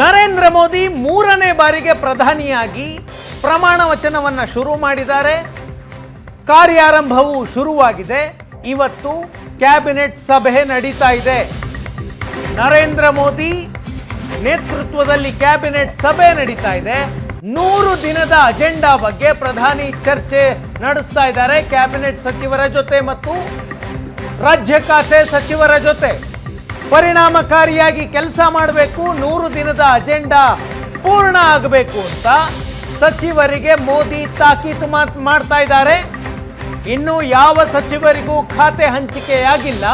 ನರೇಂದ್ರ ಮೋದಿ ಮೂರನೇ ಬಾರಿಗೆ ಪ್ರಧಾನಿಯಾಗಿ ಪ್ರಮಾಣ ವಚನವನ್ನು ಶುರು ಮಾಡಿದ್ದಾರೆ. ಕಾರ್ಯಾರಂಭವು ಶುರುವಾಗಿದೆ. ಇವತ್ತು ಕ್ಯಾಬಿನೆಟ್ ಸಭೆ ನಡೀತಾ ಇದೆ. ನರೇಂದ್ರ ಮೋದಿ ನೇತೃತ್ವದಲ್ಲಿ ಕ್ಯಾಬಿನೆಟ್ ಸಭೆ ನಡೀತಾ ಇದೆ. ನೂರು ದಿನದ ಅಜೆಂಡಾ ಬಗ್ಗೆ ಪ್ರಧಾನಿ ಚರ್ಚೆ ನಡೆಸ್ತಾ ಇದ್ದಾರೆ. ಕ್ಯಾಬಿನೆಟ್ ಸಚಿವರ ಜೊತೆ ಮತ್ತು ರಾಜ್ಯ ಖಾತೆ ಸಚಿವರ ಜೊತೆ. ಪರಿಣಾಮಕಾರಿಯಾಗಿ ಕೆಲಸ ಮಾಡಬೇಕು, ನೂರು ದಿನದ ಅಜೆಂಡಾ ಪೂರ್ಣ ಆಗಬೇಕು ಅಂತ ಸಚಿವರಿಗೆ ಮೋದಿ ತಾಕೀತು ಮಾಡ್ತಾ ಇದ್ದಾರೆ. ಇನ್ನು ಯಾವ ಸಚಿವರಿಗೂ ಖಾತೆ ಹಂಚಿಕೆಯಾಗಿಲ್ಲ.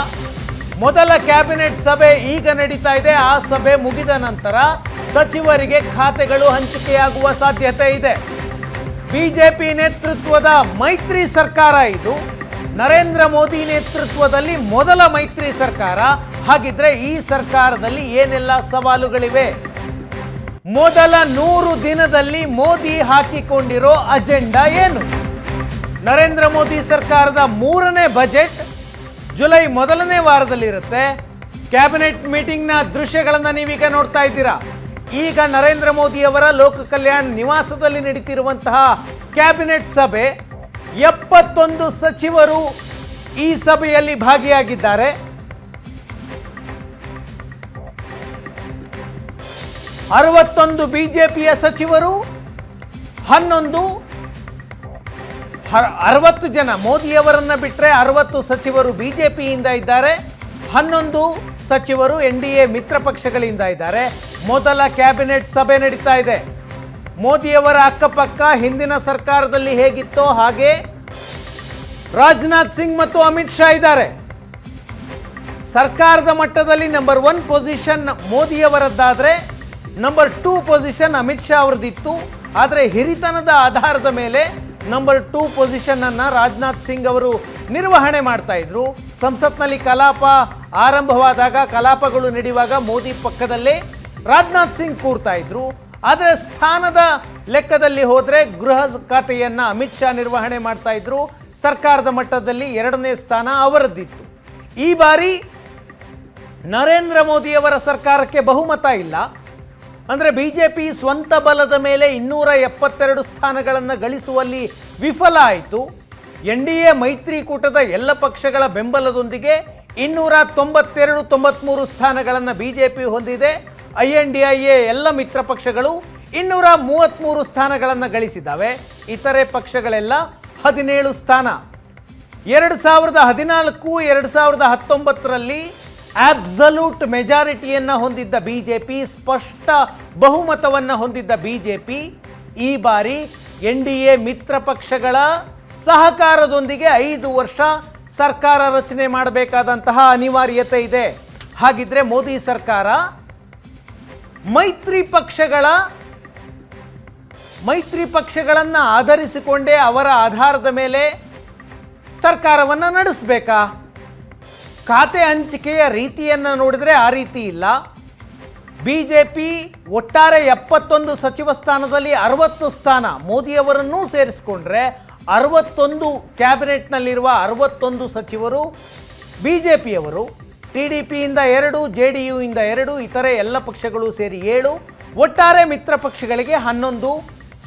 ಮೊದಲ ಕ್ಯಾಬಿನೆಟ್ ಸಭೆ ಈಗ ನಡೀತಾ ಇದೆ. ಆ ಸಭೆ ಮುಗಿದ ನಂತರ ಸಚಿವರಿಗೆ ಖಾತೆಗಳು ಹಂಚಿಕೆಯಾಗುವ ಸಾಧ್ಯತೆ ಇದೆ. ಬಿಜೆಪಿ ನೇತೃತ್ವದ ಮೈತ್ರಿ ಸರ್ಕಾರ ಇದು. ನರೇಂದ್ರ ಮೋದಿ ನೇತೃತ್ವದಲ್ಲಿ ಮೊದಲ ಮೈತ್ರಿ ಸರ್ಕಾರ ಹಾಗಿದ್ರೆ ಈ ಸರ್ಕಾರದಲ್ಲಿ ಏನೆಲ್ಲ ಸವಾಲುಗಳಿವೆ? ಮೊದಲ ನೂರು ದಿನದಲ್ಲಿ ಮೋದಿ ಹಾಕಿಕೊಂಡಿರೋ ಅಜೆಂಡಾ ಏನು? ನರೇಂದ್ರ ಮೋದಿ ಸರ್ಕಾರದ ಮೂರನೇ ಬಜೆಟ್ ಜುಲೈ ಮೊದಲನೇ ವಾರದಲ್ಲಿರುತ್ತೆ. ಕ್ಯಾಬಿನೆಟ್ ಮೀಟಿಂಗ್ನ ದೃಶ್ಯಗಳನ್ನು ನೀವೀಗ ನೋಡ್ತಾ ಇದ್ದೀರಾ? ಈಗ ನರೇಂದ್ರ ಮೋದಿ ಅವರ ಲೋಕ ಕಲ್ಯಾಣ್ ನಿವಾಸದಲ್ಲಿ ನಡೀತಿರುವಂತಹ ಕ್ಯಾಬಿನೆಟ್ ಸಭೆ ಎಪ್ಪತ್ತೊಂದು ಸಚಿವರು ಈ ಸಭೆಯಲ್ಲಿ ಭಾಗಿಯಾಗಿದ್ದಾರೆ. ಅರವತ್ತೊಂದು ಬಿಜೆಪಿಯ ಸಚಿವರು, ಹನ್ನೊಂದು ಅರವತ್ತು ಜನ, ಮೋದಿಯವರನ್ನು ಬಿಟ್ಟರೆ ಅರವತ್ತು ಸಚಿವರು ಬಿ ಜೆ ಪಿಯಿಂದ ಇದ್ದಾರೆ, ಹನ್ನೊಂದು ಸಚಿವರು ಎನ್ ಡಿ ಎ ಮಿತ್ರ ಪಕ್ಷಗಳಿಂದ ಇದ್ದಾರೆ. ಮೊದಲ ಕ್ಯಾಬಿನೆಟ್ ಸಭೆ ನಡೀತಾ ಇದೆ. ಮೋದಿಯವರ ಅಕ್ಕಪಕ್ಕ ಹಿಂದಿನ ಸರ್ಕಾರದಲ್ಲಿ ಹೇಗಿತ್ತೋ ಹಾಗೆ ರಾಜನಾಥ್ ಸಿಂಗ್ ಮತ್ತು ಅಮಿತ್ ಶಾ ಇದ್ದಾರೆ. ಸರ್ಕಾರದ ಮಟ್ಟದಲ್ಲಿ number one position ಮೋದಿಯವರದ್ದಾದರೆ number two position Amit Shah ಅವ್ರದ್ದಿತ್ತು. ಆದರೆ ಹಿರಿತನದ ಆಧಾರದ ಮೇಲೆ ನಂಬರ್ ಟೂ ಪೊಸಿಷನ್ ಅನ್ನ ರಾಜನಾಥ್ ಸಿಂಗ್ ಅವರು ನಿರ್ವಹಣೆ ಮಾಡ್ತಾ ಇದ್ರು. ಸಂಸತ್ನಲ್ಲಿ ಕಲಾಪ ಆರಂಭವಾದಾಗ ಕಲಾಪಗಳು ನಡೆಯುವಾಗ ಮೋದಿ ಪಕ್ಕದಲ್ಲೇ ರಾಜನಾಥ್ ಸಿಂಗ್ ಕೂರ್ತಾ ಇದ್ರು. ಆದರೆ ಸ್ಥಾನದ ಲೆಕ್ಕದಲ್ಲಿ ಹೋದರೆ ಗೃಹ ಖಾತೆಯನ್ನ ಅಮಿತ್ ಶಾ ನಿರ್ವಹಣೆ ಮಾಡ್ತಾ ಇದ್ರು. ಸರ್ಕಾರದ ಮಟ್ಟದಲ್ಲಿ ಎರಡನೇ ಸ್ಥಾನ ಅವರದ್ದಿತ್ತು. ಈ ಬಾರಿ ನರೇಂದ್ರ ಮೋದಿಯವರ ಸರ್ಕಾರಕ್ಕೆ ಬಹುಮತ ಇಲ್ಲ. ಅಂದರೆ ಬಿ ಜೆ ಪಿ ಸ್ವಂತ ಬಲದ ಮೇಲೆ ಇನ್ನೂರ ಎಪ್ಪತ್ತೆರಡು ಸ್ಥಾನಗಳನ್ನು ಗಳಿಸುವಲ್ಲಿ ವಿಫಲ ಆಯಿತು. ಎನ್ ಡಿ ಎ ಮೈತ್ರಿಕೂಟದ ಎಲ್ಲ ಪಕ್ಷಗಳ ಬೆಂಬಲದೊಂದಿಗೆ ಇನ್ನೂರ ತೊಂಬತ್ತೆರಡು, ತೊಂಬತ್ಮೂರು ಸ್ಥಾನಗಳನ್ನು ಬಿ ಜೆ ಪಿ ಹೊಂದಿದೆ. I N D I A ಎಲ್ಲ ಮಿತ್ರ ಪಕ್ಷಗಳು ಇನ್ನೂರ ಮೂವತ್ತ್ಮೂರು ಸ್ಥಾನಗಳನ್ನು ಗಳಿಸಿದ್ದಾವೆ. ಇತರೆ ಪಕ್ಷಗಳೆಲ್ಲ ಹದಿನೇಳು ಸ್ಥಾನ. ಎರಡು ಸಾವಿರದ ಹದಿನಾಲ್ಕು, ಎರಡು ಸಾವಿರದ ಹತ್ತೊಂಬತ್ತರಲ್ಲಿ ಆಬ್ಸಲ್ಯೂಟ್ ಮೆಜಾರಿಟಿಯನ್ನು ಹೊಂದಿದ್ದ ಬಿಜೆಪಿ ಸ್ಪಷ್ಟ ಬಹುಮತವನ್ನು ಹೊಂದಿದ್ದ ಬಿಜೆಪಿ ಈ ಬಾರಿ ಎನ್ ಡಿ ಎ ಮಿತ್ರ ಪಕ್ಷಗಳ ಸಹಕಾರದೊಂದಿಗೆ ಐದು ವರ್ಷ ಸರ್ಕಾರ ರಚನೆ ಮಾಡಬೇಕಾದಂತಹ ಅನಿವಾರ್ಯತೆ ಇದೆ. ಹಾಗಿದ್ರೆ ಮೋದಿ ಸರ್ಕಾರ ಮೈತ್ರಿ ಪಕ್ಷಗಳ ಮೈತ್ರಿ ಪಕ್ಷಗಳನ್ನು ಆಧರಿಸಿಕೊಂಡೇ ಅವರ ಆಧಾರದ ಮೇಲೆ ಸರ್ಕಾರವನ್ನು ನಡೆಸಬೇಕಾ? ಖಾತೆ ಹಂಚಿಕೆಯ ರೀತಿಯನ್ನು ನೋಡಿದರೆ ಆ ರೀತಿ ಇಲ್ಲ. ಬಿ ಜೆ ಪಿ ಒಟ್ಟಾರೆ ಎಪ್ಪತ್ತೊಂದು ಸಚಿವ ಸ್ಥಾನದಲ್ಲಿ ಅರವತ್ತು ಸ್ಥಾನ. ಮೋದಿಯವರನ್ನೂ ಸೇರಿಸಿಕೊಂಡ್ರೆ ಅರವತ್ತೊಂದು ಕ್ಯಾಬಿನೆಟ್ನಲ್ಲಿರುವ ಅರವತ್ತೊಂದು ಸಚಿವರು ಬಿ ಜೆ ಪಿಯವರು ಟಿ ಡಿ ಪಿಯಿಂದ ಎರಡು, ಜೆ ಡಿ ಇಂದ ಎರಡು, ಇತರೆ ಎಲ್ಲ ಪಕ್ಷಗಳು ಸೇರಿ ಏಳು, ಒಟ್ಟಾರೆ ಮಿತ್ರ ಪಕ್ಷಗಳಿಗೆ ಹನ್ನೊಂದು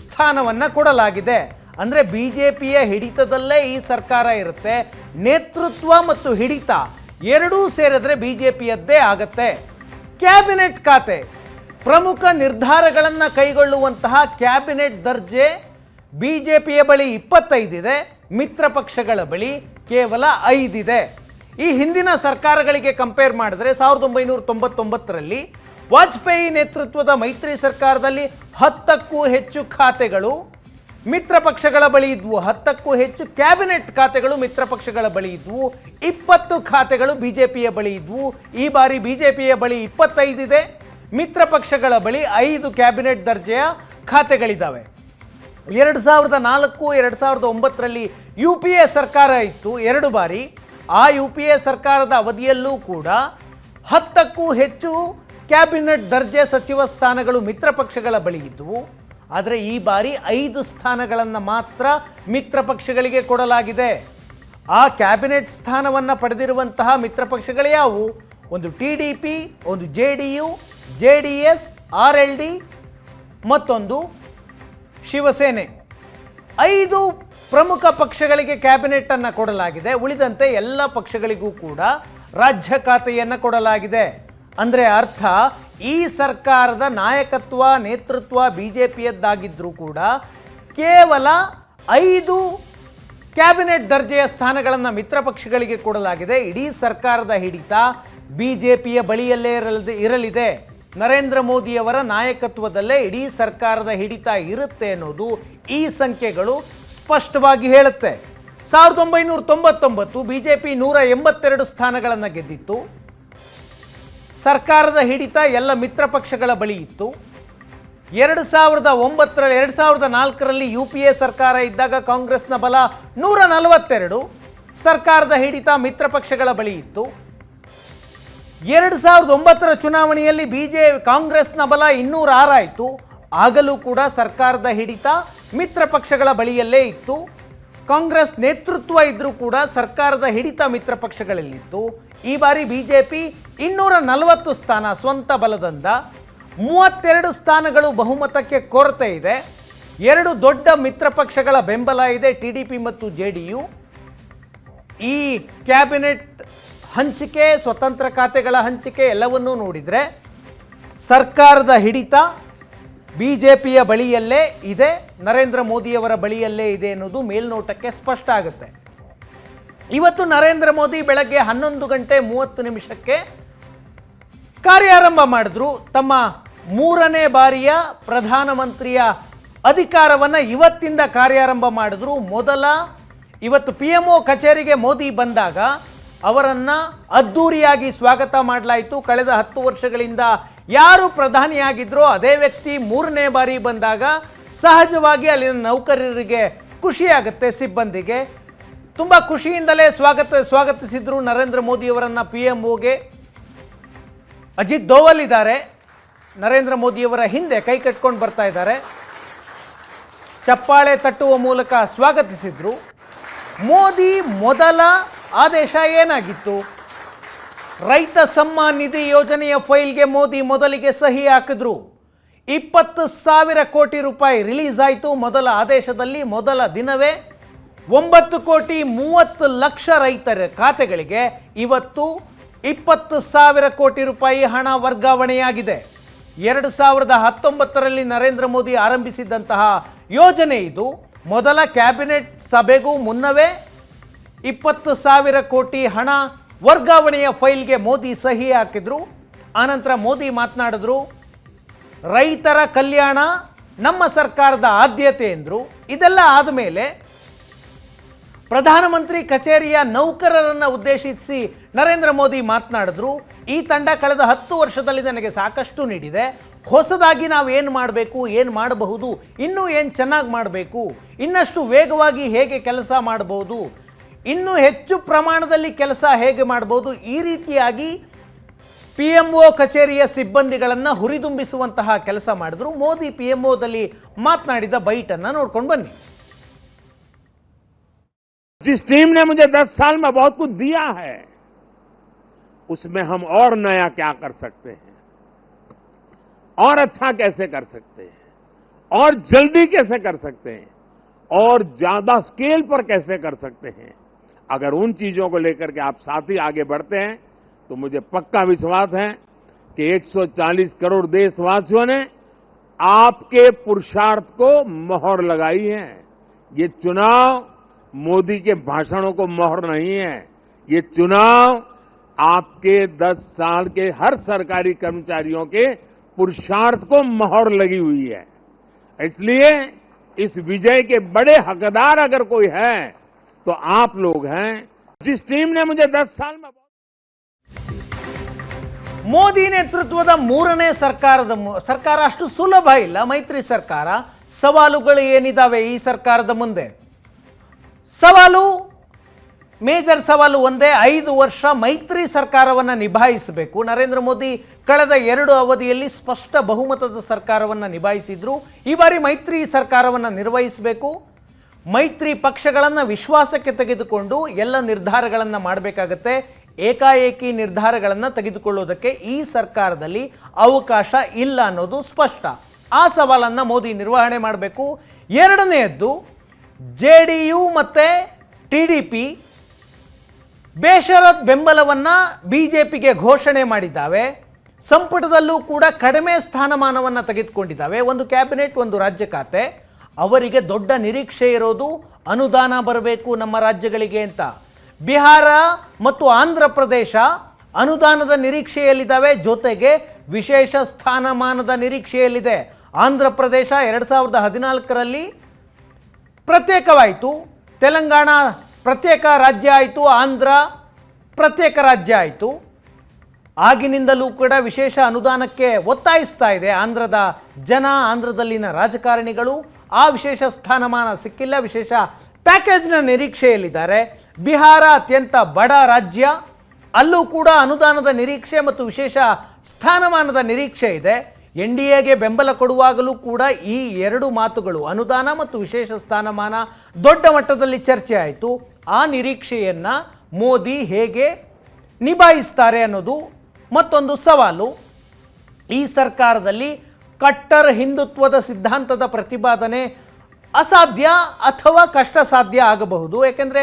ಸ್ಥಾನವನ್ನು ಕೊಡಲಾಗಿದೆ. ಅಂದರೆ ಬಿ ಜೆ ಪಿಯ ಹಿಡಿತದಲ್ಲೇ ಈ ಸರ್ಕಾರ ಇರುತ್ತೆ. ನೇತೃತ್ವ ಮತ್ತು ಹಿಡಿತ ಎರಡೂ ಸೇರಿದ್ರೆ ಬಿ ಜೆ ಪಿಯದ್ದೇ ಆಗತ್ತೆ. ಕ್ಯಾಬಿನೆಟ್ ಖಾತೆ. ಪ್ರಮುಖ ನಿರ್ಧಾರಗಳನ್ನು ಕೈಗೊಳ್ಳುವಂತಹ ಕ್ಯಾಬಿನೆಟ್ ದರ್ಜೆ ಬಿ ಜೆ ಪಿಯ ಬಳಿ ಇಪ್ಪತ್ತೈದಿದೆ, ಮಿತ್ರ ಪಕ್ಷಗಳ ಬಳಿ ಕೇವಲ ಐದಿದೆ. ಈ ಹಿಂದಿನ ಸರ್ಕಾರಗಳಿಗೆ ಕಂಪೇರ್ ಮಾಡಿದ್ರೆ ಸಾವಿರದ ಒಂಬೈನೂರ ತೊಂಬತ್ತೊಂಬತ್ತರಲ್ಲಿ ವಾಜಪೇಯಿ ನೇತೃತ್ವದ ಮೈತ್ರಿ ಸರ್ಕಾರದಲ್ಲಿ ಹತ್ತಕ್ಕೂ ಹೆಚ್ಚು ಖಾತೆಗಳು ಮಿತ್ರ ಪಕ್ಷಗಳ ಬಳಿ ಇದ್ವು. ಹತ್ತಕ್ಕೂ ಹೆಚ್ಚು ಕ್ಯಾಬಿನೆಟ್ ಖಾತೆಗಳು ಮಿತ್ರ ಪಕ್ಷಗಳ ಬಳಿ ಇದ್ವು. ಇಪ್ಪತ್ತು ಖಾತೆಗಳು ಬಿ ಜೆ ಪಿಯ ಬಳಿ ಇದ್ವು. ಈ ಬಾರಿ ಬಿ ಜೆ ಪಿಯ ಬಳಿ ಇಪ್ಪತ್ತೈದಿದೆ ಮಿತ್ರ ಪಕ್ಷಗಳ ಬಳಿ ಐದು ಕ್ಯಾಬಿನೆಟ್ ದರ್ಜೆಯ ಖಾತೆಗಳಿದ್ದಾವೆ ಎರಡು ಸಾವಿರದ ನಾಲ್ಕು, ಎರಡು ಸಾವಿರದ ಒಂಬತ್ತರಲ್ಲಿ ಯು ಪಿ ಎ ಸರ್ಕಾರ ಇತ್ತು. ಎರಡು ಬಾರಿ ಆ ಯು ಪಿ ಎ ಸರ್ಕಾರದ ಅವಧಿಯಲ್ಲೂ ಕೂಡ ಹತ್ತಕ್ಕೂ ಹೆಚ್ಚು ಕ್ಯಾಬಿನೆಟ್ ದರ್ಜೆ ಸಚಿವ ಸ್ಥಾನಗಳು ಮಿತ್ರ ಪಕ್ಷಗಳ ಬಳಿ ಇದ್ದವು ಆದರೆ ಈ ಬಾರಿ ಐದು ಸ್ಥಾನಗಳನ್ನು ಮಾತ್ರ ಮಿತ್ರ ಪಕ್ಷಗಳಿಗೆ ಕೊಡಲಾಗಿದೆ. ಆ ಕ್ಯಾಬಿನೆಟ್ ಸ್ಥಾನವನ್ನು ಪಡೆದಿರುವಂತಹ ಮಿತ್ರ ಪಕ್ಷಗಳು ಯಾವುವು? ಒಂದು ಟಿ ಡಿ ಪಿ, ಒಂದು J D U, J D S, R L D, ಮತ್ತೊಂದು ಶಿವಸೇನೆ. ಐದು ಪ್ರಮುಖ ಪಕ್ಷಗಳಿಗೆ ಕ್ಯಾಬಿನೆಟ್ ಅನ್ನು ಕೊಡಲಾಗಿದೆ. ಉಳಿದಂತೆ ಎಲ್ಲ ಪಕ್ಷಗಳಿಗೂ ಕೂಡ ರಾಜ್ಯ ಖಾತೆಯನ್ನು ಕೊಡಲಾಗಿದೆ. ಅಂದರೆ ಅರ್ಥ ಈ ಸರ್ಕಾರದ ನಾಯಕತ್ವ, ನೇತೃತ್ವ ಬಿ ಜೆ ಪಿಯದ್ದಾಗಿದ್ದರೂ ಕೂಡ ಕೇವಲ ಐದು ಕ್ಯಾಬಿನೆಟ್ ದರ್ಜೆಯ ಸ್ಥಾನಗಳನ್ನು ಮಿತ್ರ ಪಕ್ಷಗಳಿಗೆ ಕೊಡಲಾಗಿದೆ. ಇಡೀ ಸರ್ಕಾರದ ಹಿಡಿತ ಬಿ ಜೆ ಪಿಯ ಬಳಿಯಲ್ಲೇ ಇರಲಿದೆ ಇರಲಿದೆ. ನರೇಂದ್ರ ಮೋದಿಯವರ ನಾಯಕತ್ವದಲ್ಲೇ ಇಡೀ ಸರ್ಕಾರದ ಹಿಡಿತ ಇರುತ್ತೆ ಅನ್ನೋದು ಈ ಸಂಖ್ಯೆಗಳು ಸ್ಪಷ್ಟವಾಗಿ ಹೇಳುತ್ತೆ. ಸಾವಿರದ ಒಂಬೈನೂರ ತೊಂಬತ್ತೊಂಬತ್ತು ಬಿ ಜೆ ಪಿ ನೂರ ಎಂಬತ್ತೆರಡು ಸ್ಥಾನಗಳನ್ನು ಗೆದ್ದಿತ್ತು. ಸರ್ಕಾರದ ಹಿಡಿತ ಎಲ್ಲ ಮಿತ್ರ ಪಕ್ಷಗಳ ಬಳಿ ಇತ್ತು. ಎರಡು ಸಾವಿರದ ಒಂಬತ್ತರಲ್ಲಿ, ಎರಡು ಸಾವಿರದ ನಾಲ್ಕರಲ್ಲಿ ಯು ಪಿ ಎ ಸರ್ಕಾರ ಇದ್ದಾಗ ಕಾಂಗ್ರೆಸ್ನ ಬಲ ನೂರ ನಲವತ್ತೆರಡು. ಸರ್ಕಾರದ ಹಿಡಿತ ಮಿತ್ರ ಪಕ್ಷಗಳ ಬಳಿ ಇತ್ತು. ಎರಡು ಸಾವಿರದ ಒಂಬತ್ತರ ಚುನಾವಣೆಯಲ್ಲಿ ಬಿ ಜೆ ಕಾಂಗ್ರೆಸ್ನ ಬಲ ಇನ್ನೂರ ಆರಾಯಿತು ಆಗಲೂ ಕೂಡ ಸರ್ಕಾರದ ಹಿಡಿತ ಮಿತ್ರ ಪಕ್ಷಗಳ ಬಳಿಯಲ್ಲೇ ಇತ್ತು. ಕಾಂಗ್ರೆಸ್ ನೇತೃತ್ವ ಇದ್ದರೂ ಕೂಡ ಸರ್ಕಾರದ ಹಿಡಿತ ಮಿತ್ರ ಪಕ್ಷಗಳಲ್ಲಿತ್ತು. ಈ ಬಾರಿ ಬಿ ಜೆ ಪಿ ಇನ್ನೂರ ನಲವತ್ತು ಸ್ಥಾನ ಸ್ವಂತ ಬಲದಿಂದ. ಮೂವತ್ತೆರಡು ಸ್ಥಾನಗಳು ಬಹುಮತಕ್ಕೆ ಕೊರತೆ ಇದೆ. ಎರಡು ದೊಡ್ಡ ಮಿತ್ರ ಪಕ್ಷಗಳ ಬೆಂಬಲ ಇದೆ ಟಿ ಡಿ ಪಿ ಮತ್ತು ಜೆ ಡಿ ಯು. ಈ ಕ್ಯಾಬಿನೆಟ್ ಹಂಚಿಕೆ, ಸ್ವತಂತ್ರ ಖಾತೆಗಳ ಹಂಚಿಕೆ ಎಲ್ಲವನ್ನೂ ನೋಡಿದರೆ ಸರ್ಕಾರದ ಹಿಡಿತ ಬಿ ಜೆ ಪಿಯ ಬಳಿಯಲ್ಲೇ ಇದೆ, ನರೇಂದ್ರ ಮೋದಿಯವರ ಬಳಿಯಲ್ಲೇ ಇದೆ ಅನ್ನೋದು ಮೇಲ್ನೋಟಕ್ಕೆ ಸ್ಪಷ್ಟ ಆಗುತ್ತೆ. ಇವತ್ತು ನರೇಂದ್ರ ಮೋದಿ ಬೆಳಗ್ಗೆ ಹನ್ನೊಂದು ಗಂಟೆ ಮೂವತ್ತು ನಿಮಿಷಕ್ಕೆ ಕಾರ್ಯಾರಂಭ ಮಾಡಿದ್ರು. ತಮ್ಮ ಮೂರನೇ ಬಾರಿಯ ಪ್ರಧಾನಮಂತ್ರಿಯ ಅಧಿಕಾರವನ್ನು ಇವತ್ತಿಂದ ಕಾರ್ಯಾರಂಭ ಮಾಡಿದ್ರು. ಮೊದಲ, ಇವತ್ತು ಪಿ ಎಂ ಒ ಕಚೇರಿಗೆ ಮೋದಿ ಬಂದಾಗ ಅವರನ್ನು ಅದ್ಧೂರಿಯಾಗಿ ಸ್ವಾಗತ ಮಾಡಲಾಯಿತು. ಕಳೆದ ಹತ್ತು ವರ್ಷಗಳಿಂದ ಯಾರು ಪ್ರಧಾನಿಯಾಗಿದ್ರೋ ಅದೇ ವ್ಯಕ್ತಿ ಮೂರನೇ ಬಾರಿ ಬಂದಾಗ ಸಹಜವಾಗಿ ಅಲ್ಲಿನ ನೌಕರರಿಗೆ ಖುಷಿಯಾಗುತ್ತೆ ಸಿಬ್ಬಂದಿಗೆ. ತುಂಬ ಖುಷಿಯಿಂದಲೇ ಸ್ವಾಗತ, ಸ್ವಾಗತಿಸಿದ್ರು ನರೇಂದ್ರ ಮೋದಿಯವರನ್ನು ಪಿ ಎಂ ಒಗೆ. ಅಜಿತ್ ದೋವಲ್ ಇದ್ದಾರೆ. ನರೇಂದ್ರ ಮೋದಿಯವರ ಹಿಂದೆ ಕೈ ಕಟ್ಕೊಂಡು ಬರ್ತಾ ಇದ್ದಾರೆ. ಚಪ್ಪಾಳೆ ತಟ್ಟುವ ಮೂಲಕ ಸ್ವಾಗತಿಸಿದ್ರು. ಮೋದಿ ಮೊದಲ ಆದೇಶ ಏನಾಗಿತ್ತು? ರೈತ ಸಮ್ಮಾನ್ ನಿಧಿ ಯೋಜನೆಯ ಫೈಲ್ಗೆ ಮೋದಿ ಮೊದಲಿಗೆ ಸಹಿ ಹಾಕಿದ್ರು. ಇಪ್ಪತ್ತು ಸಾವಿರ ಕೋಟಿ ರೂಪಾಯಿ ರಿಲೀಸ್ ಆಯಿತು. ಮೊದಲ ಆದೇಶದಲ್ಲಿ ಮೊದಲ ದಿನವೇ ಒಂಬತ್ತು ಕೋಟಿ ಮೂವತ್ತು ಲಕ್ಷ ರೈತರ ಖಾತೆಗಳಿಗೆ ಇವತ್ತು ಇಪ್ಪತ್ತು ಸಾವಿರ ಕೋಟಿ ರೂಪಾಯಿ ಹಣ ವರ್ಗಾವಣೆಯಾಗಿದೆ. ಎರಡು ಸಾವಿರದ ಹತ್ತೊಂಬತ್ತರಲ್ಲಿ ನರೇಂದ್ರ ಮೋದಿ ಆರಂಭಿಸಿದಂತಹ ಯೋಜನೆ ಇದು. ಮೊದಲ ಕ್ಯಾಬಿನೆಟ್ ಸಭೆಗೂ ಮುನ್ನವೇ ಇಪ್ಪತ್ತು ಸಾವಿರ ಕೋಟಿ ಹಣ ವರ್ಗಾವಣೆಯ ಫೈಲ್ಗೆ ಮೋದಿ ಸಹಿ ಹಾಕಿದ್ರು, ಆನಂತರ ಮೋದಿ ಮಾತನಾಡಿದ್ರು, ರೈತರ ಕಲ್ಯಾಣ, ನಮ್ಮ ಸರ್ಕಾರದ ಆದ್ಯತೆ ಎಂದರು. ಇದೆಲ್ಲ ಆದಮೇಲೆ ಪ್ರಧಾನಮಂತ್ರಿ ಕಚೇರಿಯ ನೌಕರರನ್ನು ಉದ್ದೇಶಿಸಿ ನರೇಂದ್ರ ಮೋದಿ ಮಾತನಾಡಿದ್ರು. ಈ ತಂಡ ಕಳೆದ ಹತ್ತು ವರ್ಷದಲ್ಲಿ ನನಗೆ ಸಾಕಷ್ಟು ನೀಡಿದೆ. ಹೊಸದಾಗಿ ನಾವು ಏನು ಮಾಡಬೇಕು, ಏನು ಮಾಡಬಹುದು, ಇನ್ನೂ ಏನು ಚೆನ್ನಾಗಿ ಮಾಡಬೇಕು, ಇನ್ನಷ್ಟು ವೇಗವಾಗಿ ಹೇಗೆ ಕೆಲಸ ಮಾಡಬಹುದು ಇನ್ನೂ ಹೆಚ್ಚು ಪ್ರಮಾಣದಲ್ಲಿ ಕೆಲಸ ಹೇಗೆ ಮಾಡ್ಬೋದು ಈ ರೀತಿಯಾಗಿ ಪಿ ಎಮ್ ಒ ಕಚೇರಿಯ ಸಿಬ್ಬಂದಿಗಳನ್ನು ಹುರಿದುಂಬಿಸುವಂತಹ ಕೆಲಸ ಮಾಡಿದ್ರು ಮೋದಿ ಪಿ ಎಮ್ ಒದಲ್ಲಿ ಮಾತನಾಡಿದ ಬೈಟನ್ನು ನೋಡ್ಕೊಂಡು ಬನ್ನಿ जिस टीम ने मुझे 10 साल में बहुत कुछ दिया है उसमें हम और नया क्या कर सकते हैं और अच्छा कैसे कर सकते हैं और जल्दी कैसे कर सकते हैं और ज्यादा स्केल पर कैसे कर सकते हैं अगर उन चीज़ों को लेकर के आप साथ ही आगे बढ़ते हैं तो मुझे पक्का विश्वास है कि 140 करोड़ देशवासियों ने आपके पुरुषार्थ को मोहर लगाई है। ये चुनाव मोदी के भाषणों को मोहर नहीं है। ये चुनाव आपके 10 साल के हर सरकारी कर्मचारियों के पुरुषार्थ को मोहर लगी हुई है। इसलिए इस विजय के बड़े हकदार अगर कोई है तो आप लोग हैं जिस टीम ने मुझे 10 साल में ಮೋದಿ ನೇತೃತ್ವದ ಮೂರನೇ ಸರ್ಕಾರದ ಮು- ಸರ್ಕಾರ ಅಷ್ಟು ಸುಲಭ ಇಲ್ಲ ಮೈತ್ರಿ ಸರ್ಕಾರ ಸವಾಲುಗಳು ಏನಿದಾವೆ ಈ ಸರ್ಕಾರದ ಮುಂದೆ ಸವಾಲು ಮೇಜರ್ ಸವಾಲು ಒಂದೇ ಐದು ವರ್ಷ ಮೈತ್ರಿ ಸರ್ಕಾರವನ್ನು ನಿಭಾಯಿಸಬೇಕು ನರೇಂದ್ರ ಮೋದಿ ಕಳೆದ ಎರಡು ಅವಧಿಯಲ್ಲಿ ಸ್ಪಷ್ಟ ಬಹುಮತದ ಸರ್ಕಾರವನ್ನು ನಿಭಾಯಿಸಿದ್ರು ಈ ಬಾರಿ ಮೈತ್ರಿ ಸರ್ಕಾರವನ್ನು ನಿರ್ವಹಿಸಬೇಕು ಮೈತ್ರಿ ಪಕ್ಷಗಳನ್ನು ವಿಶ್ವಾಸಕ್ಕೆ ತೆಗೆದುಕೊಂಡು ಎಲ್ಲ ನಿರ್ಧಾರಗಳನ್ನು ಮಾಡಬೇಕಾಗತ್ತೆ. ಏಕಾಏಕಿ ನಿರ್ಧಾರಗಳನ್ನು ತೆಗೆದುಕೊಳ್ಳೋದಕ್ಕೆ ಈ ಸರ್ಕಾರದಲ್ಲಿ ಅವಕಾಶ ಇಲ್ಲ ಅನ್ನೋದು ಸ್ಪಷ್ಟ. ಆ ಸವಾಲನ್ನು ಮೋದಿ ನಿರ್ವಹಣೆ ಮಾಡಬೇಕು. ಎರಡನೆಯದ್ದು, ಜೆ ಡಿ ಯು ಮತ್ತು ಟಿ ಡಿ ಪಿ ಬೇಷರತ್ ಬೆಂಬಲವನ್ನು ಬಿ ಜೆ ಪಿಗೆ ಘೋಷಣೆ ಮಾಡಿದ್ದಾವೆ. ಸಂಪುಟದಲ್ಲೂ ಕೂಡ ಕಡಿಮೆ ಸ್ಥಾನಮಾನವನ್ನು ತೆಗೆದುಕೊಂಡಿದ್ದಾವೆ. ಒಂದು ಕ್ಯಾಬಿನೆಟ್, ಒಂದು ರಾಜ್ಯ ಖಾತೆ. ಅವರಿಗೆ ದೊಡ್ಡ ನಿರೀಕ್ಷೆ ಇರೋದು ಅನುದಾನ ಬರಬೇಕು ನಮ್ಮ ರಾಜ್ಯಗಳಿಗೆ ಅಂತ. ಬಿಹಾರ ಮತ್ತು ಆಂಧ್ರ ಪ್ರದೇಶ ಅನುದಾನದ ನಿರೀಕ್ಷೆಯಲ್ಲಿದ್ದಾವೆ, ಜೊತೆಗೆ ವಿಶೇಷ ಸ್ಥಾನಮಾನದ ನಿರೀಕ್ಷೆಯಲ್ಲಿದೆ. ಆಂಧ್ರ ಪ್ರದೇಶ ಎರಡು ಸಾವಿರದ ಹದಿನಾಲ್ಕರಲ್ಲಿ ಪ್ರತ್ಯೇಕವಾಯಿತು. ತೆಲಂಗಾಣ ಪ್ರತ್ಯೇಕ ರಾಜ್ಯ ಆಯಿತು, ಆಂಧ್ರ ಪ್ರತ್ಯೇಕ ರಾಜ್ಯ ಆಯಿತು. ಆಗಿನಿಂದಲೂ ಕೂಡ ವಿಶೇಷ ಅನುದಾನಕ್ಕೆ ಒತ್ತಾಯಿಸ್ತಾ ಇದೆ ಆಂಧ್ರದ ಜನ, ಆಂಧ್ರದಲ್ಲಿನ ರಾಜಕಾರಣಿಗಳು. ಆ ವಿಶೇಷ ಸ್ಥಾನಮಾನ ಸಿಕ್ಕಿಲ್ಲ. ವಿಶೇಷ ಪ್ಯಾಕೇಜ್ನ ನಿರೀಕ್ಷೆಯಲ್ಲಿದ್ದಾರೆ. ಬಿಹಾರ ಅತ್ಯಂತ ಬಡ ರಾಜ್ಯ. ಅಲ್ಲೂ ಕೂಡ ಅನುದಾನದ ನಿರೀಕ್ಷೆ ಮತ್ತು ವಿಶೇಷ ಸ್ಥಾನಮಾನದ ನಿರೀಕ್ಷೆ ಇದೆ. ಎನ್ ಡಿ ಎಗೆ ಬೆಂಬಲ ಕೊಡುವಾಗಲೂ ಕೂಡ ಈ ಎರಡು ಮಾತುಗಳು, ಅನುದಾನ ಮತ್ತು ವಿಶೇಷ ಸ್ಥಾನಮಾನ, ದೊಡ್ಡ ಮಟ್ಟದಲ್ಲಿ ಚರ್ಚೆ ಆಯಿತು. ಆ ನಿರೀಕ್ಷೆಯನ್ನು ಮೋದಿ ಹೇಗೆ ನಿಭಾಯಿಸ್ತಾರೆ ಅನ್ನೋದು ಮತ್ತೊಂದು ಸವಾಲು. ಈ ಸರ್ಕಾರದಲ್ಲಿ ಕಟ್ಟರ್ ಹಿಂದುತ್ವದ ಸಿದ್ಧಾಂತದ ಪ್ರತಿಪಾದನೆ ಅಸಾಧ್ಯ ಅಥವಾ ಕಷ್ಟ ಸಾಧ್ಯ ಆಗಬಹುದು. ಏಕೆಂದರೆ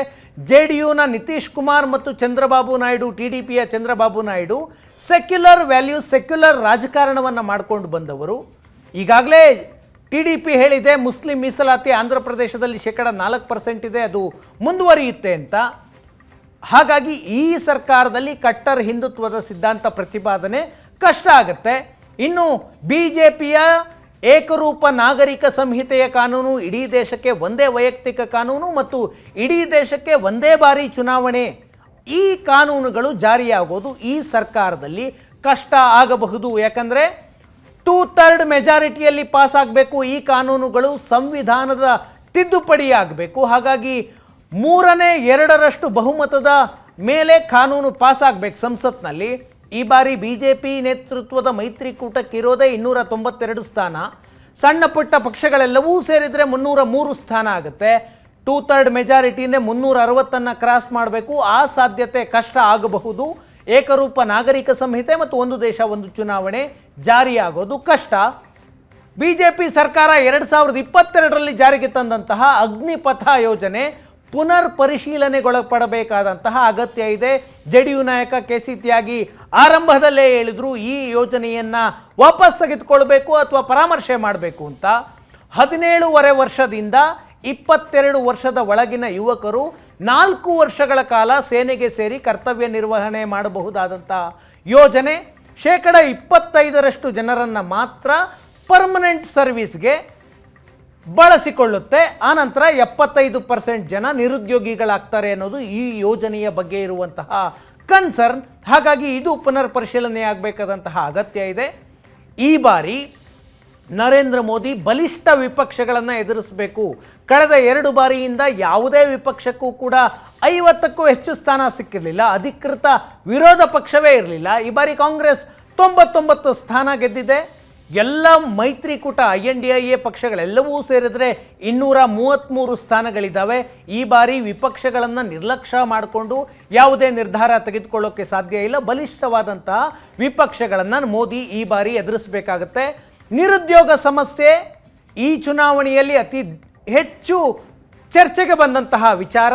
ಜೆ ಡಿ ಯುನ ನಿತೀಶ್ ಕುಮಾರ್ ಮತ್ತು ಚಂದ್ರಬಾಬು ನಾಯ್ಡು, ಟಿ ಡಿ ಪಿಯ Chandrababu Naidu secular value secular ರಾಜಕಾರಣವನ್ನು ಮಾಡ್ಕೊಂಡು ಬಂದವರು. ಈಗಾಗಲೇ ಟಿ ಡಿ ಪಿ ಹೇಳಿದೆ, ಮುಸ್ಲಿಂ ಮೀಸಲಾತಿ ಆಂಧ್ರ ಪ್ರದೇಶದಲ್ಲಿ ಶೇಕಡ ನಾಲ್ಕು ಪರ್ಸೆಂಟ್ ಇದೆ, ಅದು ಮುಂದುವರಿಯುತ್ತೆ ಅಂತ. ಹಾಗಾಗಿ ಈ ಸರ್ಕಾರದಲ್ಲಿ ಕಟ್ಟರ್ ಹಿಂದುತ್ವದ ಸಿದ್ಧಾಂತ ಪ್ರತಿಪಾದನೆ ಕಷ್ಟ ಆಗುತ್ತೆ. ಇನ್ನು ಬಿ ಜೆ ಪಿಯ ಏಕರೂಪ ನಾಗರಿಕ ಸಂಹಿತೆಯ ಕಾನೂನು ಇಡೀ ದೇಶಕ್ಕೆ ಒಂದೇ ವೈಯಕ್ತಿಕ ಕಾನೂನು ಮತ್ತು ಇಡೀ ದೇಶಕ್ಕೆ ಒಂದೇ ಬಾರಿ ಚುನಾವಣೆ ಈ ಕಾನೂನುಗಳು ಜಾರಿಯಾಗೋದು ಈ ಸರ್ಕಾರದಲ್ಲಿ ಕಷ್ಟ ಆಗಬಹುದು. ಯಾಕಂದರೆ ಟೂ ಥರ್ಡ್ ಮೆಜಾರಿಟಿಯಲ್ಲಿ ಪಾಸ್ ಆಗಬೇಕು, ಈ ಕಾನೂನುಗಳು ಸಂವಿಧಾನದ ತಿದ್ದುಪಡಿ ಆಗಬೇಕು ಹಾಗಾಗಿ ಮೂರನೇ ಎರಡರಷ್ಟು ಬಹುಮತದ ಮೇಲೆ ಕಾನೂನು ಪಾಸ್ ಆಗಬೇಕು ಸಂಸತ್ನಲ್ಲಿ. ಈ ಬಾರಿ ಬಿ ಜೆ ಪಿ ನೇತೃತ್ವದ ಮೈತ್ರಿಕೂಟಕ್ಕಿರೋದೇ ಇನ್ನೂರ ತೊಂಬತ್ತೆರಡು ಸ್ಥಾನ. ಸಣ್ಣ ಪುಟ್ಟ ಪಕ್ಷಗಳೆಲ್ಲವೂ ಸೇರಿದರೆ ಮುನ್ನೂರ ಮೂರು ಸ್ಥಾನ ಆಗುತ್ತೆ. ಟೂ ಥರ್ಡ್ ಮೆಜಾರಿಟಿನೇ ಮುನ್ನೂರ ಅರವತ್ತನ್ನು ಕ್ರಾಸ್ ಮಾಡಬೇಕು. ಆ ಸಾಧ್ಯತೆ ಕಷ್ಟ ಆಗಬಹುದು. ಏಕರೂಪ ನಾಗರಿಕ ಸಂಹಿತೆ ಮತ್ತು ಒಂದು ದೇಶ, ಒಂದು ಚುನಾವಣೆ ಜಾರಿಯಾಗೋದು ಕಷ್ಟ. ಬಿಜೆಪಿ ಸರ್ಕಾರ ಎರಡು ಸಾವಿರದ ಇಪ್ಪತ್ತೆರಡರಲ್ಲಿ ಜಾರಿಗೆ ತಂದಂತಹ ಅಗ್ನಿಪಥ ಯೋಜನೆ ಪುನರ್ ಪರಿಶೀಲನೆಗೊಳಪಡಬೇಕಾದಂತಹ ಅಗತ್ಯ ಇದೆ. ಜೆ ಡಿ ಯು ನಾಯಕ ಕೆ ಸಿ ತ್ಯಾಗಿ ಆರಂಭದಲ್ಲೇ ಹೇಳಿದ್ರು, ಈ ಯೋಜನೆಯನ್ನು ವಾಪಸ್ ತೆಗೆದುಕೊಳ್ಬೇಕು ಅಥವಾ ಪರಾಮರ್ಶೆ ಮಾಡಬೇಕು ಅಂತ. ಹದಿನೇಳುವರೆ ವರ್ಷದಿಂದ ಇಪ್ಪತ್ತೆರಡು ವರ್ಷದ ಒಳಗಿನ ಯುವಕರು ನಾಲ್ಕು ವರ್ಷಗಳ ಕಾಲ ಸೇನೆಗೆ ಸೇರಿ ಕರ್ತವ್ಯ ನಿರ್ವಹಣೆ ಮಾಡಬಹುದಾದಂಥ ಯೋಜನೆ. ಶೇಕಡ ಇಪ್ಪತ್ತೈದರಷ್ಟು ಜನರನ್ನು ಮಾತ್ರ ಪರ್ಮನೆಂಟ್ ಸರ್ವಿಸ್ಗೆ ಬಳಸಿಕೊಳ್ಳುತ್ತೆ. ಆನಂತರ ಎಪ್ಪತ್ತೈದು ಪರ್ಸೆಂಟ್ ಜನ ನಿರುದ್ಯೋಗಿಗಳಾಗ್ತಾರೆ ಅನ್ನೋದು ಈ ಯೋಜನೆಯ ಬಗ್ಗೆ ಇರುವಂತಹ ಕನ್ಸರ್ನ್ ಹಾಗಾಗಿ ಇದು ಪುನರ್ ಪರಿಶೀಲನೆ ಆಗಬೇಕಾದಂತಹ ಅಗತ್ಯ ಇದೆ. ಈ ಬಾರಿ ನರೇಂದ್ರ ಮೋದಿ ಬಲಿಷ್ಠ ವಿಪಕ್ಷಗಳನ್ನು ಎದುರಿಸಬೇಕು. ಕಳೆದ ಎರಡು ಬಾರಿಯಿಂದ ಯಾವುದೇ ವಿಪಕ್ಷಕ್ಕೂ ಕೂಡ ಐವತ್ತಕ್ಕೂ ಹೆಚ್ಚು ಸ್ಥಾನ ಸಿಕ್ಕಿರಲಿಲ್ಲ. ಅಧಿಕೃತ ವಿರೋಧ ಪಕ್ಷವೇ ಇರಲಿಲ್ಲ. ಈ ಬಾರಿ ಕಾಂಗ್ರೆಸ್ ತೊಂಬತ್ತೊಂಬತ್ತು ಸ್ಥಾನ ಗೆದ್ದಿದೆ. ಎಲ್ಲ ಮೈತ್ರಿಕೂಟ, I N D I A ಪಕ್ಷಗಳೆಲ್ಲವೂ ಸೇರಿದರೆ ಇನ್ನೂರ ಮೂವತ್ತ್ಮೂರು ಸ್ಥಾನಗಳಿದ್ದಾವೆ ಈ ಬಾರಿ ವಿಪಕ್ಷಗಳನ್ನು ನಿರ್ಲಕ್ಷ್ಯ ಮಾಡಿಕೊಂಡು ಯಾವುದೇ ನಿರ್ಧಾರ ತೆಗೆದುಕೊಳ್ಳೋಕ್ಕೆ ಸಾಧ್ಯ ಇಲ್ಲ. ಬಲಿಷ್ಠವಾದಂತಹ ವಿಪಕ್ಷಗಳನ್ನು ಮೋದಿ ಈ ಬಾರಿ ಎದುರಿಸಬೇಕಾಗತ್ತೆ. ನಿರುದ್ಯೋಗ ಸಮಸ್ಯೆ ಈ ಚುನಾವಣೆಯಲ್ಲಿ ಅತಿ ಹೆಚ್ಚು ಚರ್ಚೆಗೆ ಬಂದಂತಹ ವಿಚಾರ.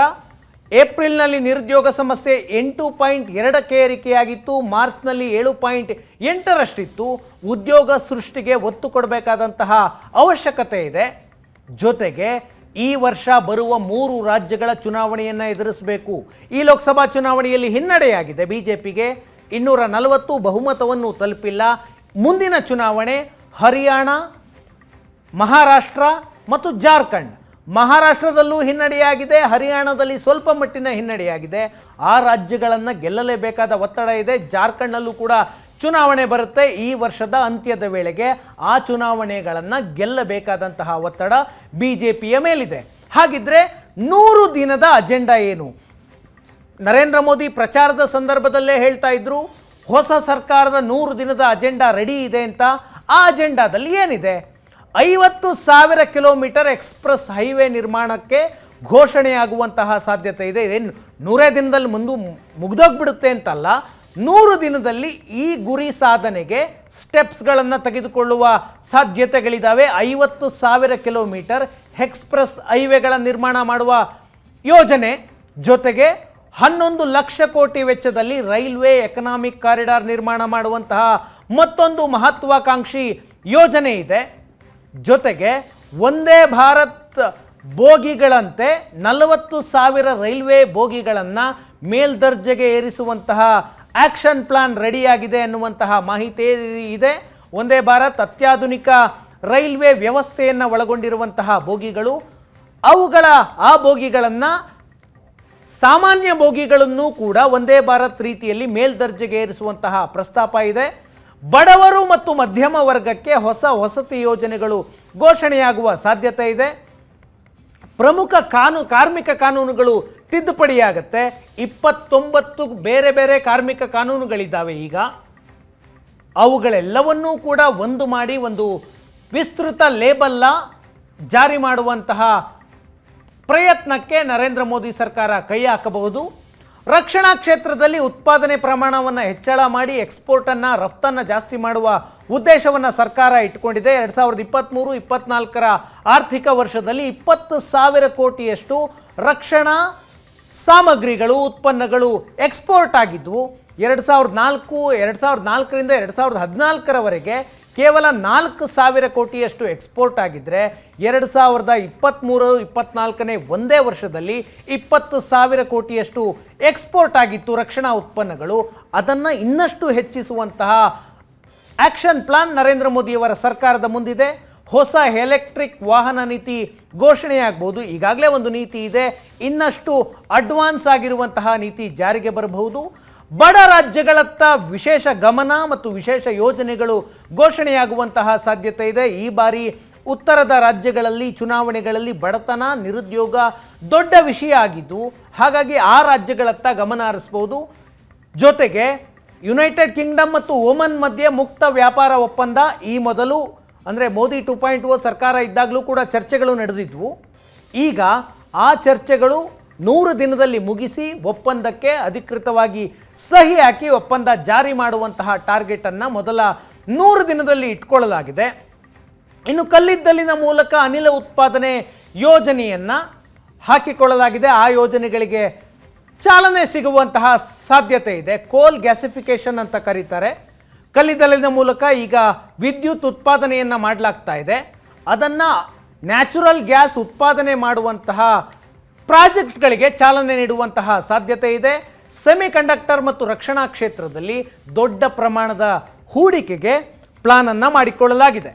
ಏಪ್ರಿಲ್ನಲ್ಲಿ ನಿರುದ್ಯೋಗ ಸಮಸ್ಯೆ ಎಂಟು ಪಾಯಿಂಟ್ ಎರಡಕ್ಕೆ ಏರಿಕೆಯಾಗಿತ್ತು. ಮಾರ್ಚ್ನಲ್ಲಿ ಏಳು ಪಾಯಿಂಟ್ ಎಂಟರಷ್ಟಿತ್ತು. ಉದ್ಯೋಗ ಸೃಷ್ಟಿಗೆ ಒತ್ತು ಕೊಡಬೇಕಾದಂತಹ ಅವಶ್ಯಕತೆ ಇದೆ. ಜೊತೆಗೆ ಈ ವರ್ಷ ಬರುವ ಮೂರು ರಾಜ್ಯಗಳ ಚುನಾವಣೆಯನ್ನು ಎದುರಿಸಬೇಕು. ಈ ಲೋಕಸಭಾ ಚುನಾವಣೆಯಲ್ಲಿ ಹಿನ್ನಡೆಯಾಗಿದೆ ಬಿ ಜೆ ಪಿಗೆ ಇನ್ನೂರ ನಲವತ್ತು ಬಹುಮತವನ್ನು ತಲುಪಿಲ್ಲ. ಮುಂದಿನ ಚುನಾವಣೆ ಹರಿಯಾಣ, ಮಹಾರಾಷ್ಟ್ರ ಮತ್ತು ಜಾರ್ಖಂಡ್. ಮಹಾರಾಷ್ಟ್ರದಲ್ಲೂ ಹಿನ್ನಡೆಯಾಗಿದೆ, ಹರಿಯಾಣದಲ್ಲಿ ಸ್ವಲ್ಪ ಮಟ್ಟಿನ ಹಿನ್ನಡೆಯಾಗಿದೆ. ಆ ರಾಜ್ಯಗಳನ್ನು ಗೆಲ್ಲಲೇಬೇಕಾದ ಒತ್ತಡ ಇದೆ. ಜಾರ್ಖಂಡ್ನಲ್ಲೂ ಕೂಡ ಚುನಾವಣೆ ಬರುತ್ತೆ ಈ ವರ್ಷದ ಅಂತ್ಯದ ವೇಳೆಗೆ. ಆ ಚುನಾವಣೆಗಳನ್ನು ಗೆಲ್ಲಬೇಕಾದಂತಹ ಒತ್ತಡ ಬಿ ಜೆ ಪಿಯ ಮೇಲಿದೆ. ಹಾಗಿದ್ರೆ ನೂರು ದಿನದ ಅಜೆಂಡಾ ಏನು? ನರೇಂದ್ರ ಮೋದಿ ಪ್ರಚಾರದ ಸಂದರ್ಭದಲ್ಲೇ ಹೇಳ್ತಾ ಇದ್ರು, ಹೊಸ ಸರ್ಕಾರದ ನೂರು ದಿನದ ಅಜೆಂಡಾ ರೆಡಿ ಇದೆ ಅಂತ. ಆ ಅಜೆಂಡಾದಲ್ಲಿ ಏನಿದೆ? ಐವತ್ತು ಸಾವಿರ ಕಿಲೋಮೀಟರ್ ಎಕ್ಸ್ಪ್ರೆಸ್ ಹೈವೇ ನಿರ್ಮಾಣಕ್ಕೆ ಘೋಷಣೆಯಾಗುವಂತಹ ಸಾಧ್ಯತೆ ಇದೆ. ಇದೇನು ನೂರೇ ದಿನದಲ್ಲಿ ಮುಂದೆ ಮುಗ್ದೋಗ್ಬಿಡುತ್ತೆ ಅಂತಲ್ಲ, ನೂರು ದಿನದಲ್ಲಿ ಈ ಗುರಿ ಸಾಧನೆಗೆ ಸ್ಟೆಪ್ಸ್ಗಳನ್ನು ತೆಗೆದುಕೊಳ್ಳುವ ಸಾಧ್ಯತೆಗಳಿದ್ದಾವೆ ಐವತ್ತು ಸಾವಿರ ಕಿಲೋಮೀಟರ್ ಎಕ್ಸ್ಪ್ರೆಸ್ ಹೈವೇಗಳ ನಿರ್ಮಾಣ ಮಾಡುವ ಯೋಜನೆ ಜೊತೆಗೆ ಹನ್ನೊಂದು ಲಕ್ಷ ಕೋಟಿ ವೆಚ್ಚದಲ್ಲಿ ರೈಲ್ವೆ ಎಕನಾಮಿಕ್ ಕಾರಿಡಾರ್ ನಿರ್ಮಾಣ ಮಾಡುವಂತಹ ಮತ್ತೊಂದು ಮಹತ್ವಾಕಾಂಕ್ಷಿ ಯೋಜನೆ ಇದೆ. ಜೊತೆಗೆ ಒಂದೇ ಭಾರತ್ ಬೋಗಿಗಳಂತೆ ನಲವತ್ತು ಸಾವಿರ ರೈಲ್ವೆ ಬೋಗಿಗಳನ್ನು ಮೇಲ್ದರ್ಜೆಗೆ ಏರಿಸುವಂತಹ ಆ್ಯಕ್ಷನ್ ಪ್ಲಾನ್ ರೆಡಿಯಾಗಿದೆ ಎನ್ನುವಂತಹ ಮಾಹಿತಿ ಇದೆ. ಒಂದೇ ಭಾರತ್ ಅತ್ಯಾಧುನಿಕ ರೈಲ್ವೆ ವ್ಯವಸ್ಥೆಯನ್ನು ಒಳಗೊಂಡಿರುವಂತಹ ಬೋಗಿಗಳು. ಅವುಗಳ ಆ ಬೋಗಿಗಳನ್ನು ಸಾಮಾನ್ಯ ಬೋಗಿಗಳನ್ನು ಕೂಡ ಒಂದೇ ಭಾರತ್ ರೀತಿಯಲ್ಲಿ ಮೇಲ್ದರ್ಜೆಗೆ ಏರಿಸುವಂತಹ ಪ್ರಸ್ತಾಪ ಇದೆ. ಬಡವರು ಮತ್ತು ಮಧ್ಯಮ ವರ್ಗಕ್ಕೆ ಹೊಸ ವಸತಿ ಯೋಜನೆಗಳು ಘೋಷಣೆಯಾಗುವ ಸಾಧ್ಯತೆ ಇದೆ. ಪ್ರಮುಖ ಕಾನು, ಕಾರ್ಮಿಕ ಕಾನೂನುಗಳು ತಿದ್ದುಪಡಿಯಾಗತ್ತೆ. ಇಪ್ಪತ್ತೊಂಬತ್ತು ಬೇರೆ ಬೇರೆ ಕಾರ್ಮಿಕ ಕಾನೂನುಗಳಿದ್ದಾವೆ ಈಗ. ಅವುಗಳೆಲ್ಲವನ್ನೂ ಕೂಡ ಒಂದು ಮಾಡಿ ಒಂದು ವಿಸ್ತೃತ ಲೇಬಲ್ಲ ಜಾರಿ ಮಾಡುವಂತಹ ಪ್ರಯತ್ನಕ್ಕೆ ನರೇಂದ್ರ ಮೋದಿ ಸರ್ಕಾರ ಕೈ ಹಾಕಬಹುದು. ರಕ್ಷಣಾ ಕ್ಷೇತ್ರದಲ್ಲಿ ಉತ್ಪಾದನೆ ಪ್ರಮಾಣವನ್ನು ಹೆಚ್ಚಳ ಮಾಡಿ ಎಕ್ಸ್ಪೋರ್ಟನ್ನು ರಫ್ತನ್ನು ಜಾಸ್ತಿ ಮಾಡುವ ಉದ್ದೇಶವನ್ನು ಸರ್ಕಾರ ಇಟ್ಕೊಂಡಿದೆ. ಎರಡು ಸಾವಿರದ ಇಪ್ಪತ್ತ್ಮೂರು ಇಪ್ಪತ್ತ್ನಾಲ್ಕರ ಆರ್ಥಿಕ ವರ್ಷದಲ್ಲಿ ಇಪ್ಪತ್ತು ಸಾವಿರ ಕೋಟಿಯಷ್ಟು ರಕ್ಷಣಾ ಸಾಮಗ್ರಿಗಳು, ಉತ್ಪನ್ನಗಳು ಎಕ್ಸ್ಪೋರ್ಟ್ ಆಗಿದ್ದವು ಎರಡು ಸಾವಿರದ ನಾಲ್ಕು, ಎರಡು ಸಾವಿರದ ನಾಲ್ಕರಿಂದ ಎರಡು ಸಾವಿರದ ಹದಿನಾಲ್ಕರವರೆಗೆ ಕೇವಲ ನಾಲ್ಕು ಸಾವಿರ ಕೋಟಿಯಷ್ಟು ಎಕ್ಸ್ಪೋರ್ಟ್ ಆಗಿದ್ದರೆ ಎರಡು ಸಾವಿರದ ಇಪ್ಪತ್ತ್ಮೂರು ಇಪ್ಪತ್ನಾಲ್ಕನೇ ಒಂದೇ ವರ್ಷದಲ್ಲಿ ಇಪ್ಪತ್ತು ಸಾವಿರ ಕೋಟಿಯಷ್ಟು ಎಕ್ಸ್ಪೋರ್ಟ್ ಆಗಿತ್ತು ರಕ್ಷಣಾ ಉತ್ಪನ್ನಗಳು. ಅದನ್ನು ಇನ್ನಷ್ಟು ಹೆಚ್ಚಿಸುವಂತಹ ಆ್ಯಕ್ಷನ್ ಪ್ಲಾನ್ ನರೇಂದ್ರ ಮೋದಿಯವರ ಸರ್ಕಾರದ ಮುಂದಿದೆ. ಹೊಸ ಎಲೆಕ್ಟ್ರಿಕ್ ವಾಹನ ನೀತಿ ಘೋಷಣೆಯಾಗಬಹುದು ಈಗಾಗಲೇ ಒಂದು ನೀತಿ ಇದೆ. ಇನ್ನಷ್ಟು ಅಡ್ವಾನ್ಸ್ ಆಗಿರುವಂತಹ ನೀತಿ ಜಾರಿಗೆ ಬರಬಹುದು. ಬಡ ರಾಜ್ಯಗಳತ್ತ ವಿಶೇಷ ಗಮನ ಮತ್ತು ವಿಶೇಷ ಯೋಜನೆಗಳು ಘೋಷಣೆಯಾಗುವಂತಹ ಸಾಧ್ಯತೆ ಇದೆ. ಈ ಬಾರಿ ಉತ್ತರದ ರಾಜ್ಯಗಳಲ್ಲಿ ಚುನಾವಣೆಗಳಲ್ಲಿ ಬಡತನ, ನಿರುದ್ಯೋಗ ದೊಡ್ಡ ವಿಷಯ ಆಗಿದ್ದು, ಹಾಗಾಗಿ ಆ ರಾಜ್ಯಗಳತ್ತ ಗಮನ ಹರಿಸ್ಬೋದು. ಜೊತೆಗೆ ಯುನೈಟೆಡ್ ಕಿಂಗ್ಡಮ್ ಮತ್ತು ಓಮನ್ ಮಧ್ಯೆ ಮುಕ್ತ ವ್ಯಾಪಾರ ಒಪ್ಪಂದ ಈ ಮೊದಲು, ಅಂದರೆ ಮೋದಿ ಟು ಪಾಯಿಂಟ್ ಓ ಸರ್ಕಾರ ಇದ್ದಾಗಲೂ ಕೂಡ ಚರ್ಚೆಗಳು ನಡೆದಿದ್ವು. ಈಗ ಆ ಚರ್ಚೆಗಳು ನೂರು ದಿನದಲ್ಲಿ ಮುಗಿಸಿ ಒಪ್ಪಂದಕ್ಕೆ ಅಧಿಕೃತವಾಗಿ ಸಹಿ ಹಾಕಿ ಒಪ್ಪಂದ ಜಾರಿ ಮಾಡುವಂತಹ ಟಾರ್ಗೆಟನ್ನು ಮೊದಲ ನೂರು ದಿನದಲ್ಲಿ ಇಟ್ಕೊಳ್ಳಲಾಗಿದೆ. ಇನ್ನು ಕಲ್ಲಿದ್ದಲಿನ ಮೂಲಕ ಅನಿಲ ಉತ್ಪಾದನೆ ಯೋಜನೆಯನ್ನು ಹಾಕಿಕೊಳ್ಳಲಾಗಿದೆ. ಆ ಯೋಜನೆಗಳಿಗೆ ಚಾಲನೆ ಸಿಗುವಂತಹ ಸಾಧ್ಯತೆ ಇದೆ. ಕೋಲ್ ಗ್ಯಾಸಿಫಿಕೇಶನ್ ಅಂತ ಕರೀತಾರೆ. ಕಲ್ಲಿದ್ದಲಿನ ಮೂಲಕ ಈಗ ವಿದ್ಯುತ್ ಉತ್ಪಾದನೆಯನ್ನು ಮಾಡಲಾಗ್ತಾ ಇದೆ. ಅದನ್ನು ನ್ಯಾಚುರಲ್ ಗ್ಯಾಸ್ ಉತ್ಪಾದನೆ ಮಾಡುವಂತಹ ಪ್ರಾಜೆಕ್ಟ್ಗಳಿಗೆ ಚಾಲನೆ ನೀಡುವಂತಹ ಸಾಧ್ಯತೆ ಇದೆ. ಸೆಮಿಕಂಡಕ್ಟರ್ ಮತ್ತು ರಕ್ಷಣಾ ಕ್ಷೇತ್ರದಲ್ಲಿ ದೊಡ್ಡ ಪ್ರಮಾಣದ ಹೂಡಿಕೆಗೆ ಪ್ಲಾನನ್ನು ಮಾಡಿಕೊಳ್ಳಲಾಗಿದೆ.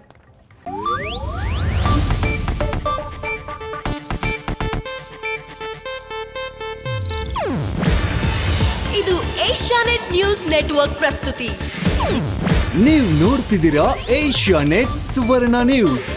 ಇದು ಏಷ್ಯಾನೆಟ್ ನ್ಯೂಸ್ ನೆಟ್ವರ್ಕ್ ಪ್ರಸ್ತುತಿ. ನೀವು ನೋಡ್ತಿದ್ದೀರಾ ಏಷ್ಯಾ ನೆಟ್ ಸುವರ್ಣ ನ್ಯೂಸ್.